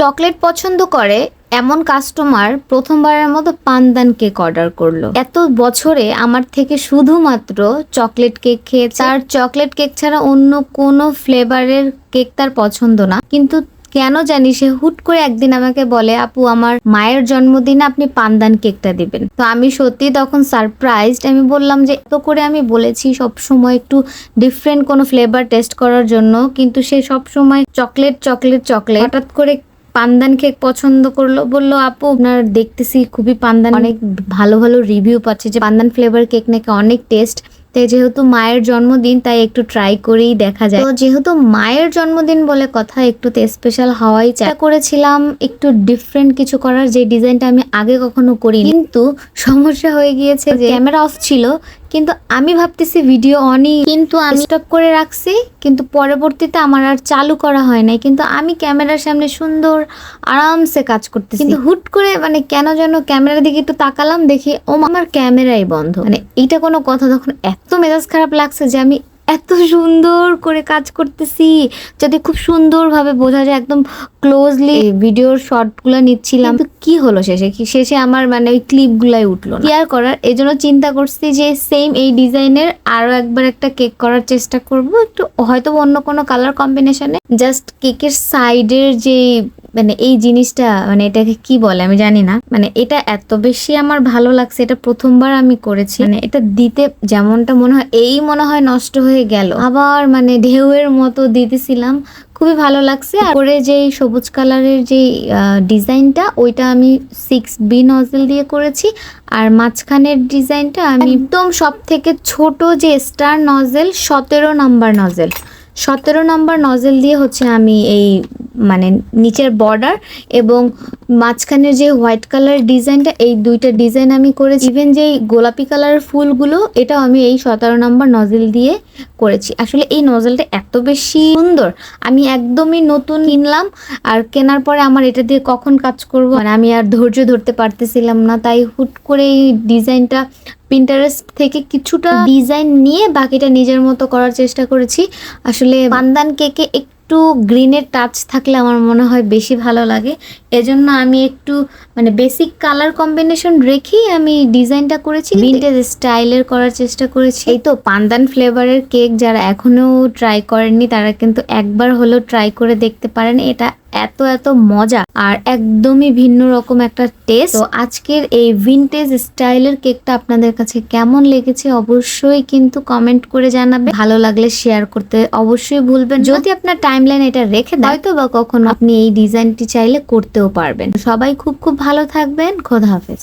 Chocolate পছন্দ করে এমন কাস্টমার প্রথমবারের মতো পানদান কেক অর্ডার করল। এত বছরে আমার থেকে শুধুমাত্র চকলেট কেক খেয়ে তার চকলেট কেক ছাড়া অন্য কোনো ফ্লেভারের কেক তার পছন্দ না। কিন্তু কেন জানি সে হুট করে একদিন আমাকে বলে, আপু, আমার মায়ের জন্মদিনে আপনি পানদান কেকটা দিবেন। তো আমি সত্যি তখন সারপ্রাইজড আমি বললাম যে, এত করে আমি বলেছি সব সময় একটু ডিফারেন্ট কোনো ফ্লেভার টেস্ট করার জন্য, কিন্তু সে সব সময় চকলেট চকলেট চকলেট হঠাৎ করে পানদান কেক পছন্দ করল, বলল, আপু, আপনার দেখতেছি খুবই পানদান। অনেক ভালো ভালো রিভিউ পাচ্ছে যে পান্দান ফ্লেভার কেক নাকি অনেক টেস্ট তাই যেহেতু মায়ের জন্মদিন, তাই একটু ট্রাই করেই দেখা যায়। তো যেহেতু মায়ের জন্মদিন বলে কথা, একটু স্পেশাল হওয়াই চাই। করেছিলাম একটু ডিফারেন্ট কিছু করার, যে ডিজাইনটা আমি আগে কখনো করিনি। কিন্তু সমস্যা হয়ে গিয়েছে যে ক্যামেরা অফ ছিল কিন্তু আমি ভাবতেছি ভিডিও অনেক কিন্তু আমি স্টপ করে রাখছি কিন্তু পরবর্তীতে আমার আর চালু করা হয় নাই। কিন্তু আমি ক্যামেরার সামনে সুন্দর আরামসে কাজ করতেছি। কিন্তু হুট করে মানে কেন যেন ক্যামেরার দিকে একটু তাকালাম দেখি ও আমার ক্যামেরাই বন্ধ। মানে এইটা কোনো কথা তখন এত মেজাজ খারাপ লাগছে যে আমি এত সুন্দর করে কাজ করতেছি। যাতে খুব সুন্দরভাবে বোঝা যায় একদম ক্লোজলি ভিডিওর শর্টগুলো নিচ্ছিলাম। তো কি হলো শেষে? কি শেষে আমার মানে ওই ক্লিপগুলাই উঠল কি আর করার, এই জন্য চিন্তা করছি যে সেম এই ডিজাইনের আরও একবার একটা কেক করার চেষ্টা করব। একটু হয়তো অন্য কোনো কালার কম্বিনেশনে জাস্ট কেকের সাইডের যে মানে এই জিনিসটা মানে এটাকে কি বলে আমি জানি না। মানে এটা এত বেশি আমার ভালো লাগছে, এটা প্রথমবার আমি করেছি। মানে এটা দিতে যেমনটা মনে হয়, এই মনে হয় নষ্ট হয়ে গেল। আবার মানে ঢেউয়ের মতো দিতেছিলাম, খুবই ভালো লাগছে। আর করে যেই সবুজ কালারের যে ডিজাইনটা, ওইটা আমি সিক্স বি নজেল দিয়ে করেছি। আর মাঝখানের ডিজাইনটা আমি একদম সব থেকে ছোট যে স্টার নজেল সতেরো নাম্বার নজেল সতেরো নাম্বার নজেল দিয়ে হচ্ছে আমি এই মানে নিচের বর্ডার এবং মাঝখানের যে হোয়াইট কালার ডিজাইনটা এই দুইটা ডিজাইন আমি করেছি। ইভেন যে গোলাপি কালার ফুলগুলো, এটাও আমি এই সতেরো নম্বর নজেল দিয়ে করেছি। আসলে এই নজেলটা এত বেশি সুন্দর। আমি একদমই নতুন কিনলাম আর কেনার পরে আমার এটা দিয়ে কখন কাজ করব? মানে আমি আর ধৈর্য ধরতে পারতেছিলাম না, তাই হুট করে এই ডিজাইনটা পিন্টারেস্ট থেকে কিছুটা ডিজাইন নিয়ে বাকিটা নিজের মতো করার চেষ্টা করেছি। আসলে পান্দান কেকে একটু গ্রিনের টাচ থাকলে আমার মনে হয় বেশি ভালো লাগে। এজন্য আমি একটু মানে বেসিক কালার কম্বিনেশন রেখেই আমি ডিজাইনটা করেছি ভিন্টেজ স্টাইলের করার চেষ্টা করেছি। এই তো পান্দান ফ্লেভারের কেক যারা এখনও ট্রাই করেননি তারা কিন্তু একবার হলেও ট্রাই করে দেখতে পারেন। এটা এত এত মজা আর একদমই ভিন্ন রকম একটা টেস্ট তো আজকের এই ভিনটেজ স্টাইলের কেকটা আপনাদের কাছে কেমন লেগেছে অবশ্যই কিন্তু কমেন্ট করে জানাবে ভালো লাগলে শেয়ার করতে অবশ্যই ভুলবেন যদি আপনার টাইমলাইন এটা রেখে দেয়, হয়তো বা কখনো আপনি এই ডিজাইনটি চাইলে করতেও পারবেন। সবাই খুব খুব ভালো থাকবেন। খোদা হাফেজ।